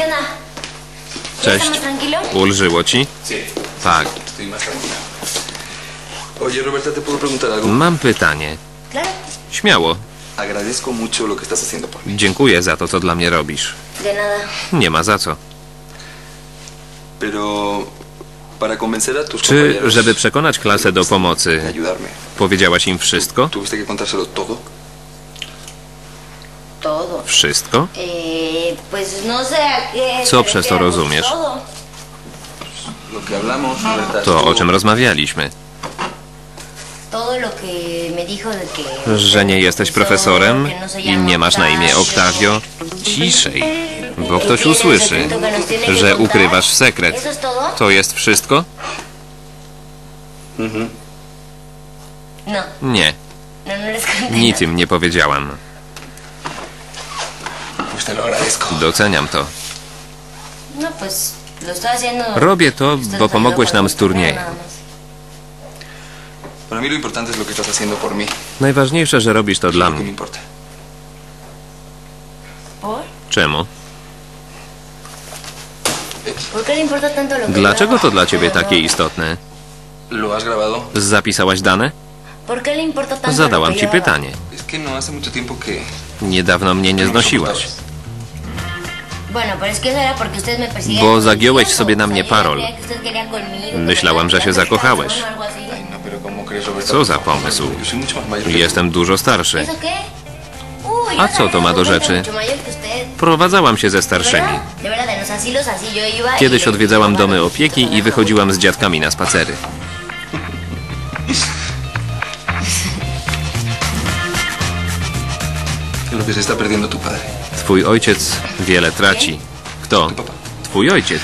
¿Qué onda? ¿Ya Cześć. Ulżyło ci? Tak. Mam pytanie. Śmiało. Dziękuję za to, co dla mnie robisz. Nie ma za co. Czy, żeby przekonać klasę do pomocy, powiedziałaś im wszystko? Wszystko? Pues no. Co przez to rozumiesz? Roberta, To o czym rozmawialiśmy. Że nie jesteś profesorem no se i nie masz na imię Octavio. Ciszej, bo ktoś usłyszy, że ukrywasz sekret. To jest wszystko? No, Nie, no, no nic im nie powiedziałam. Pues te lo agradezco. Doceniam to. No, pues lo estoy haciendo. Robię to, Esto bo pomogłeś nam z turnieju. Para mí lo importante es lo que estás haciendo por mí. Najważniejsze, że robisz to dla Lo que me mnie. importa. ¿Por? Czemu? ¿Por qué le importa tanto lo que Dlaczego to dla ciebie takie istotne? ¿Lo has grabado? Zapisałaś dane? ¿Por qué le importa tanto Zadałam que ci yo pytanie. Es que no hace mucho tiempo que... Niedawno mnie nie znosiłaś. Bo zagiąłeś sobie na mnie parol. Myślałam, że się zakochałeś. No. Co za pomysł? Jestem dużo starszy. A co to ma do rzeczy? Prowadzałam się ze starszymi. Y Kiedyś odwiedzałam domy opieki i wychodziłam z dziadkami na spacery. Lo que se está perdiendo tu padre. Twój ojciec wiele traci. Kto? Twój ojciec.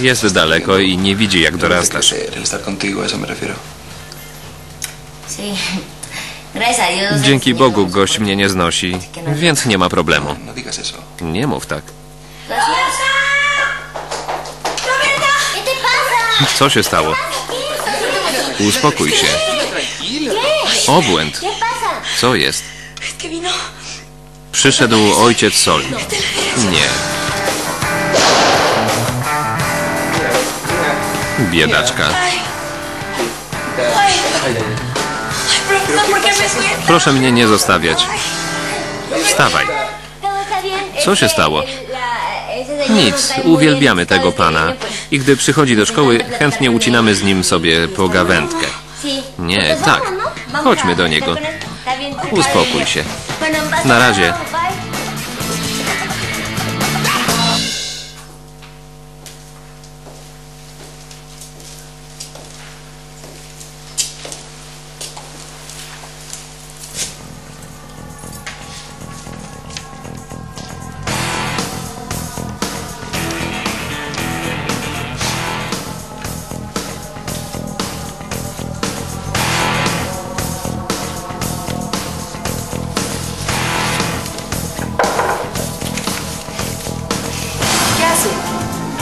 Jest daleko i nie widzi, jak dorastasz. Dzięki Bogu gość mnie nie znosi, więc nie ma problemu. No. Nie mów tak. Co się stało? Uspokój się. Obłęd. Co jest? Przyszedł ojciec Soli. Nie. Biedaczka. Proszę mnie nie zostawiać. Wstawaj. Co się stało? Nic, uwielbiamy tego pana. I gdy przychodzi do szkoły, chętnie ucinamy z nim sobie pogawędkę. Nie, tak. Chodźmy do niego. Uspokój się. Na razie.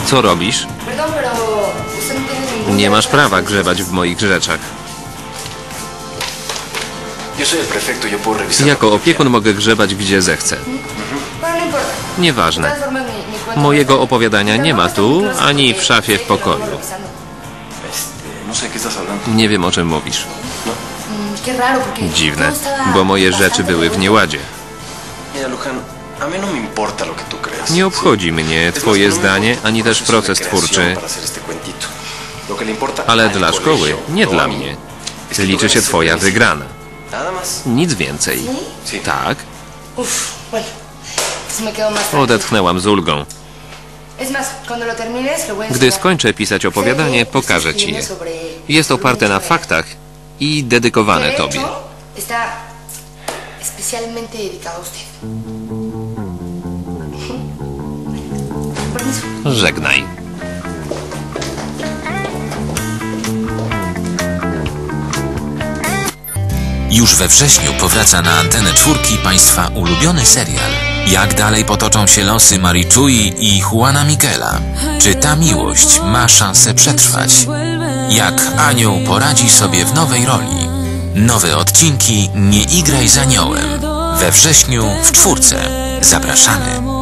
Co robisz? No. Nie masz prawa grzebać w moich rzeczach. Jako opiekun mogę grzebać gdzie zechcę. No Nieważne. Mojego opowiadania nie ma tu, ani w szafie w pokoju. No. Nie wiem o czym mówisz. Porque... Dziwne, bo moje rzeczy były w nieładzie. No. Nie obchodzi mnie twoje zdanie, ani też proces twórczy, ale al dla szkoły, nie dla mnie. Liczy się ese twoja wygrana. Nic więcej. Tak? Odetchnęłam z ulgą. Gdy skończę pisać opowiadanie, pokażę ci je. Jest oparte na faktach i dedykowane De tobie. Żegnaj. Już we wrześniu powraca na antenę czwórki Państwa ulubiony serial. Jak dalej potoczą się losy Marie Chui i Juana Miguela? Czy ta miłość ma szansę przetrwać? Jak anioł poradzi sobie w nowej roli? Nowe odcinki Nie igraj z aniołem. We wrześniu w czwórce. Zapraszamy.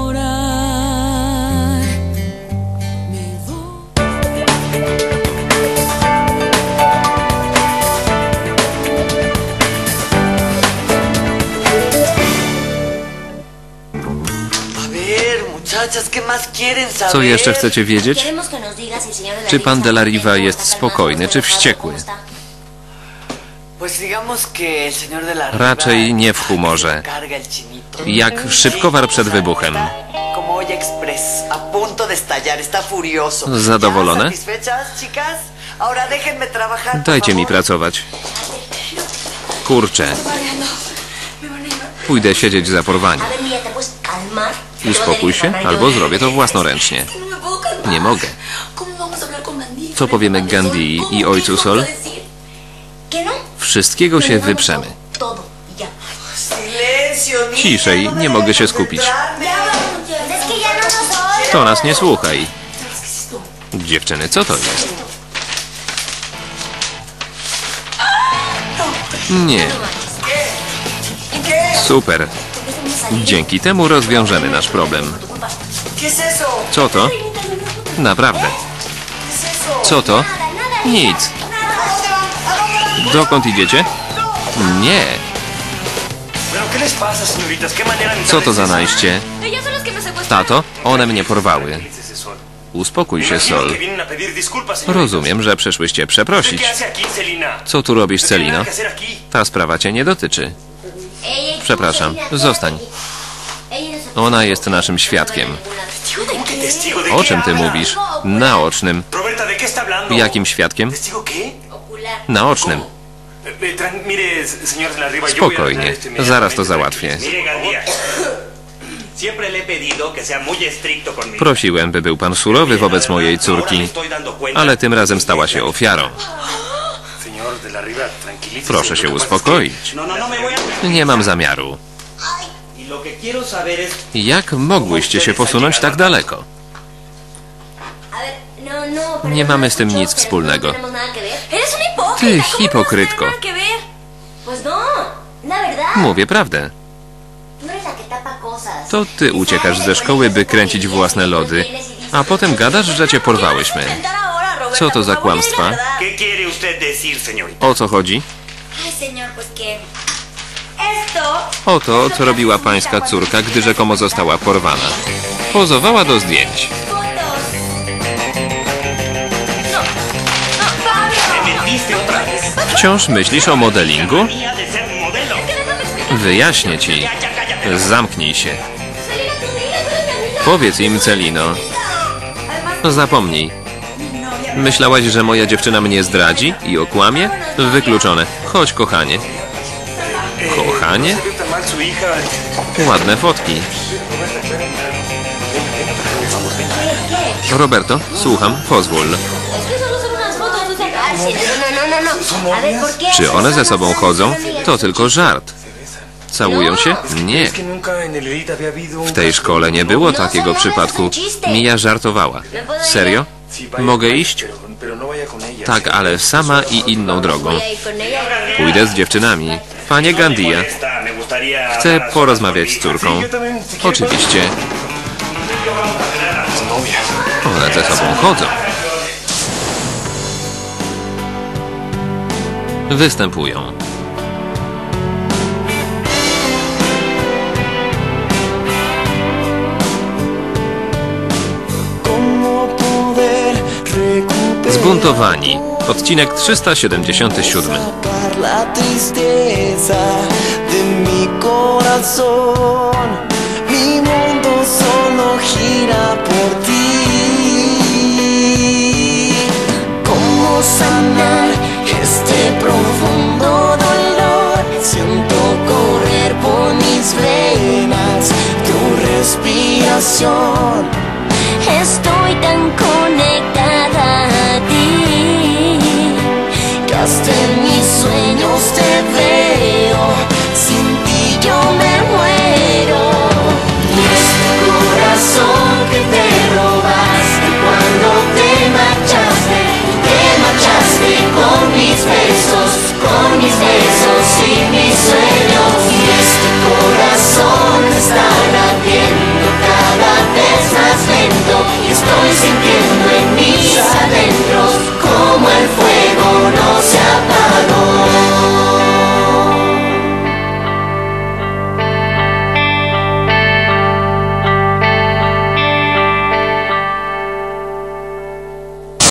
Co jeszcze chcecie wiedzieć? Czy pan de la Riva jest spokojny, czy wściekły? Raczej nie w humorze. Jak szybkowar przed wybuchem. Zadowolone? Dajcie mi pracować. Kurczę. Pójdę siedzieć za porwanie. Uspokój się, albo zrobię to własnoręcznie. No. Nie mogę. Co powiemy Gandhi i ¿Qué ojcu Sol? Wszystkiego się wyprzemy. Ciszej, nie mogę się skupić. To nas nie słuchaj. Dziewczyny, co to jest? Nie. Super. Dzięki temu rozwiążemy nasz problem. Co to? Naprawdę. Co to? Nic. Dokąd idziecie? Nie. ¿Pero qué les pasa, señoritas? ¿Qué manera de Co to za najście? Tato, one mnie porwały. Uspokój się, Sol. Rozumiem, że przyszłyście ¿Usted przeprosić. Celina? Co tu robisz, aquí. Ta sprawa cię nie dotyczy. Przepraszam, zostań. Ona jest naszym świadkiem. ¿Cómo que testigo de O czym ty mówisz? Naocznym. Jakim świadkiem? Naocznym. Spokojnie, zaraz to załatwię. Prosiłem, by był pan surowy wobec mojej córki, ale tym razem stała się ofiarą. Proszę się pasa es uspokoić. No, no, no. Nie mam zamiaru. Y Jak mogłyście się posunąć tak daleko? No, no, Nie no mamy z tym nic wspólnego. No. Ty, ¿Cómo no hipokrytko. no. Mówię prawdę. To ty uciekasz ze szkoły, by kręcić własne lody, a potem gadasz, że cię porwałyśmy. Co to za kłamstwa? O co chodzi? Oto, co robiła pańska córka, gdy rzekomo została porwana. Pozowała do zdjęć. No, no. Wciąż myślisz o modelingu? Explicar. Wyjaśnię ci. Zamknij się. Powiedz im, Celino. Zapomnij. Myślałaś, że moja dziewczyna mnie zdradzi i okłamie? Wykluczone. Chodź, kochanie. Kochanie? Ładne fotki. Roberto, słucham, pozwól. Czy one ze sobą chodzą? To tylko żart. Całują się? Nie. W tej szkole nie było takiego przypadku. Mija żartowała. Serio? Mogę iść? Tak, ale sama i inną drogą. Pójdę z dziewczynami. Panie Gandia, chcę porozmawiać z córką. Oczywiście. One ze sobą chodzą. Występują. Por ti. ¿Cómo sanar este profundo dolor? Siento correr por. Estoy tan hasta en mis sueños te veo, sin ti yo me muero. Y este corazón que te robaste cuando te marchaste, te marchaste con mis besos, con mis besos y mis sueños. Y este corazón está latiendo cada vez más lento y estoy sintiendo en mis adentros.